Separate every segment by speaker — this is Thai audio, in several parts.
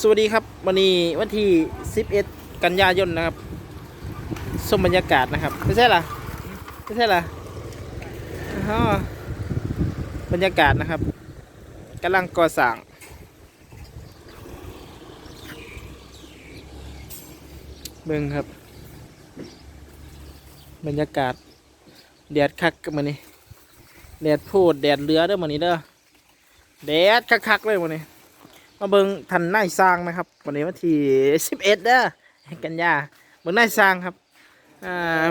Speaker 1: สวัสดีครับ วันนี้วันที่ 11 กันยายนนะครับชมบรรยากาศนะครับ ไม่ใช่หรอไม่ใช่หรออ๋อบรรยากาศนะครับกำลังก่อสร้าง เบิ่งครับ บรรยากาศแดดคักกับมันนี่แดดโพดแดดเรือเด้อมันนี้เด้อแดดคักๆเลยมันนี้ มาเบิงทันนายสร้างนะครับ วันนี้วันที่สิบเอ็ดเด้อกันยาเบิงนายสร้างครับอ่า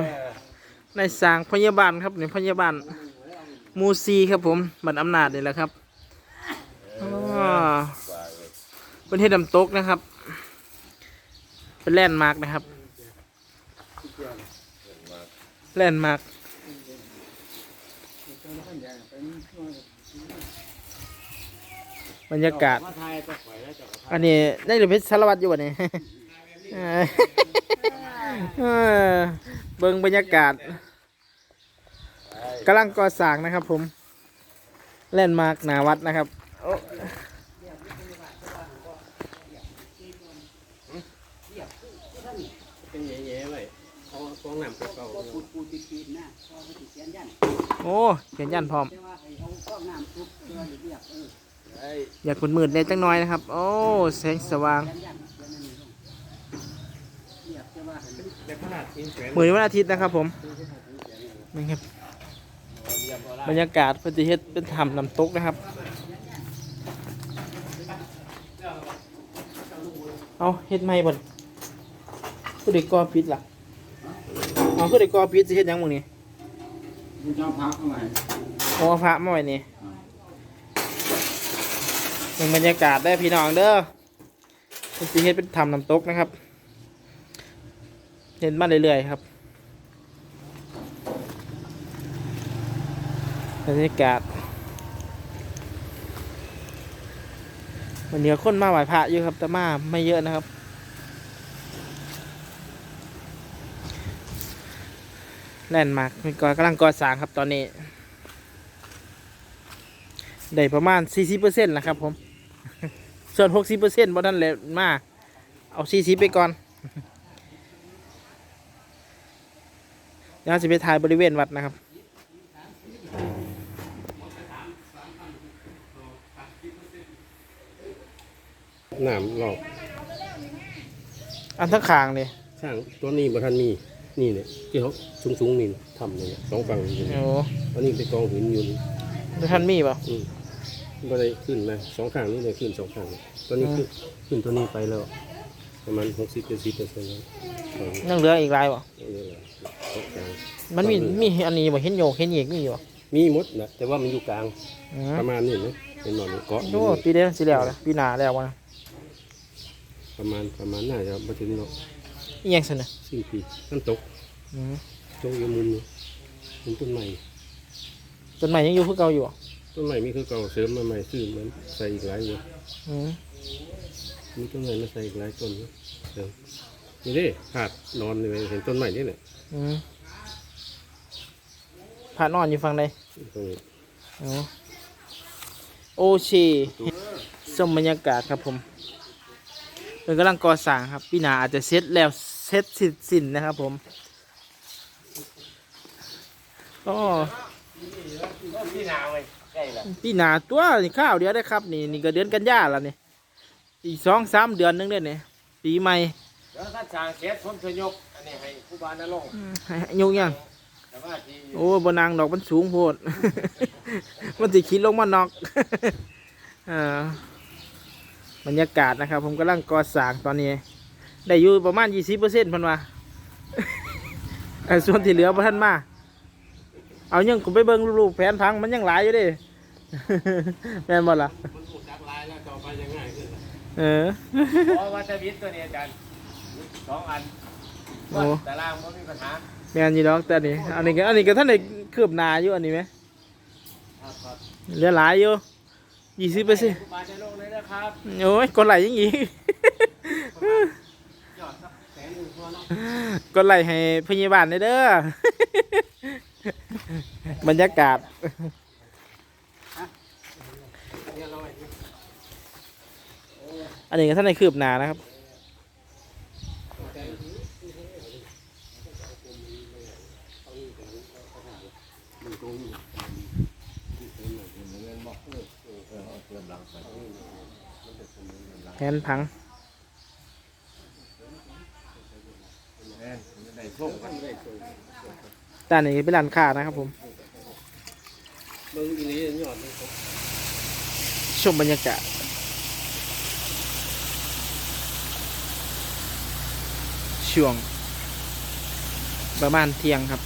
Speaker 1: นายสร้างพยาบาลครับนี่พยาบาลมูซีครับผมบัตรอำนาจนี่แหละครับเป็นเทศดำตกนะครับ เป็นแลนด์มาร์กนะครับแลนด์มาร์ก รรยากาศ อันนี้ได้หรือเพชรสารวัตรอยู่วะนี่เออเออเบิ่งบรรยากาศกำลังก่อสร้างนะครับ ผมแล่นด์มาร์กหนาวัดนะครับโอ้
Speaker 2: เป็นแย่ๆไว้เอาฟองน้ำเก่า
Speaker 3: ปูปูติดติดนะพอไปติดเสียนยัน
Speaker 1: โอ้เขียนยันพร้อม
Speaker 3: แต่ว่าให้เอาก้อนน้ำทุบเพื่อเรียกเออ
Speaker 2: ๆไอ้
Speaker 1: อยากมืดๆเนี่ยจังน้อยนะครับ โอ้แสงสว่าง
Speaker 3: เสียนยันเสียนนั่นนี่ลงเรียกแต่ว่าให้มัน
Speaker 2: แต่ขนาดทิ้งแขวน
Speaker 1: มือนี้วันอาทิตย์นะครับผมนี่ครับบรรยากาศเพื่อจะเฮ็ดเป็นถ้ำน้ำตกนะครับเอาเฮ็ดไม่บ่นผู้เด็กก่อปิดล่ะเอาผู้เด็กก่อปิดจะเฮ็ดหยังมึงนี่
Speaker 3: มันจะพักเข้าไป
Speaker 1: เอาพระมาไว้นี่ เป็นบรรยากาศได้พี่น้องเด้อเพิ่นสิเฮ็ดเป็นถ้ำน้ำตกนะครับ เห็นมาเรื่อยๆครับบรรยากาศวันนี้คนมาไหว้พระเยอะครับ แต่มาไม่เยอะนะครับ แลนมากมีกอกำลังก่อสร้างครับตอนนี้ ได้ประมาณ 40%นะครับผม ส่วน60%บ่ทันเลยมา เอา40ไปก่อนเดี๋ยวเราจะไปถ่ายบริเวณวัดนะครับ
Speaker 2: น้ำหลอก
Speaker 1: อันทั้งคางเลย
Speaker 2: ช่างตัวนี้บ่ทันมีนี่เนี่ยที่เขาสูงๆนี่ทำเนี่ยสองฝั่งนี่
Speaker 1: โอ้
Speaker 2: อันนี้เป็นกองหินอยู่นี่
Speaker 1: ทุกท่านมีเปล่า
Speaker 2: อืมบ่ได้ขึ้นนะสองข้างนี่เลยขึ้นสองข้างตัวนี้ขึ้นขึ้นตัวนี้ไปแล้ว ประมาณหกสิบเจ็ดสิบเปอร์เซ็นต์แล้วตอนนี้
Speaker 1: ยังเหลืออีกหลายเปล่า
Speaker 2: เอาเลยล่ะสองข้าง
Speaker 1: มันมีมีอันนี้บ่เห็นโยกเห็นเหยกมีอยู่บ่
Speaker 2: มีหมดนะแต่ว่ามันอยู่กลาง
Speaker 1: อืม
Speaker 2: ประมาณนี้นะเป็นหมอนเกาะอ
Speaker 1: โอ้
Speaker 2: ยู่นี่
Speaker 1: ปีเดียวสิแล้วนะปีหน้าแล้ววะ
Speaker 2: ประมาณประมาณน่าจะมาถึงเนาะ
Speaker 1: อีหยังซั่นน่ะ
Speaker 2: สี่ปีน้ำตก
Speaker 1: อืม
Speaker 2: ตกอยู่มุมนี้มุมต้นใหม่
Speaker 1: ต้นไม้ยังอยู่คือเก่าอยู่บ่
Speaker 2: ต้นใหม่มีคือเก่าเสริมมาใหม่ซื้อเหมือนใส่อีกหลายอยู่
Speaker 1: อืม
Speaker 2: มีต้นใหม่มาใส่อีกหลายต้นอยู่เสริมนี่เด้ขาดนอนเลยเห็นต้นใหม่นี่แหละ
Speaker 1: อืมพระนอนอยู่ฝั่งใด
Speaker 2: ตรงนี้
Speaker 1: อ๋อโอเชชมบรรยากาศครับผมเพิ่นกำลังก่อสร้างครับปีหน้าอาจจะเสร็จแล้วเสร็จสิ้นสิ้นนะครับผมก็
Speaker 2: ที่นาไว้ใกล้ละ
Speaker 1: ปีหน้าตัวนี่ข้าวเดียวได้ครับ นี่นี่ก็เดือนกันยาแล้วนี่อีกสองสามเดือนหนึงเด้อนี่ปีใหม่
Speaker 2: แล้วถ้าจางเสร็จผมจะยกอันนี้ให้ผู้บานนรงค์
Speaker 1: อืมให้ให้ยุ่งยัง
Speaker 2: แต่ว่าที่
Speaker 1: โอ้บนางดอกมันสูงโพด มันสิคิดลงมานอกอ่าบรรยากาศนะครับ ผมกำลังก่อสร้างตอนนี้ ได้อยู่ประมาณยี่สิบเปอร์เซ็นต์พันว่า เอ่อส่วนที่เหลือพระท่านมา เอายังกูไปเบิ่งรูปแผนพังมันยังหลายอยู่เดิแม่นบ่ล่ะ
Speaker 2: มันถูกจักลายแล้วต่อไปยังไงขึ้น
Speaker 1: เออ
Speaker 2: เพราะว่าจะวิทย์ตัวนี้อาจารย์สองอัน
Speaker 1: โอ้
Speaker 2: แต่ล่างไม่มีปัญหา
Speaker 1: แม่นอยู่ดอกแต่นี่อันนี้ก็อันนี้ก็ท่านได้คืบหน้าอยู่อันนี้ไหม
Speaker 2: ครับครับ
Speaker 1: เหลือหลายอยู่ยี่สิบเปอร์เซ็นต์
Speaker 2: ผู้บานนรงค์เลยนะครับ
Speaker 1: โอ้ยกดไหลยังอีก
Speaker 2: ยอดสักแสนหนึ่งพอเนาะ
Speaker 1: กดไลค์ให้พยาบาลได้เด้อ บรรยากาศอันนี้ก็ท่านในคืบหนานะครับแผนพัง ด้านนี้เป็นร้านค้านะครับผม
Speaker 2: เบิ่งอีหลียอดนี่ครับ
Speaker 1: ชมบรรยากาศช่วงประมาณเที่ยงครับ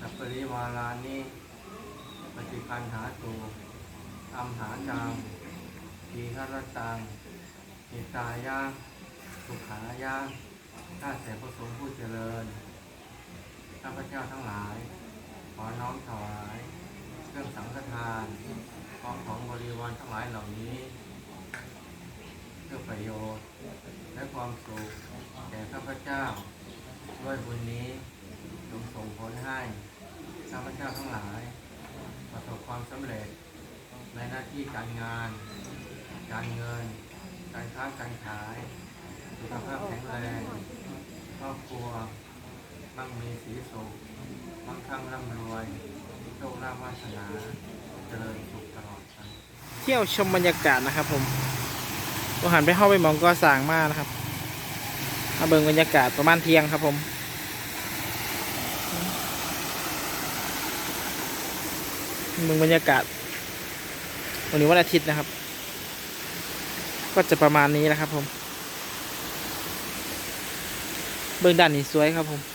Speaker 3: สัพปริวารานิปฏิปันหาตูอัมหาจามทีฆรตังหิตายาสุขายาข้าแต่พระสงฆ์ผู้เจริญข้าพเจ้าทั้งหลาย ขอน้อมถวายเครื่องสังฆทานพร้อมของบริวารทั้งหลายเหล่านี้เพื่อประโยชน์และความสุขแก่ข้าพเจ้า ด้วยบุญนี้จงส่งผลให้ ข้าพเจ้าทั้งหลาย ประสบความสำเร็จในหน้าที่การงาน การเงิน การค้าการขาย สุขภาพแข็งแรง ครอบครัวมั่งมีสีสุขมั่งคั่งร่ำรวยโชคลาภวาสนาเจริญสุขตลอดไป
Speaker 1: เที่ยวชมบรรยากาศนะครับผมก็หันไปเข้าไปมองก็สางมากนะครับมาเบิ่งบรรยากาศประมาณเที่ยงครับผม มึงบรรยากาศ วันนี้วันอาทิตย์นะครับ ก็จะประมาณนี้นะครับผม เบื้องด้านนี้สวยครับผม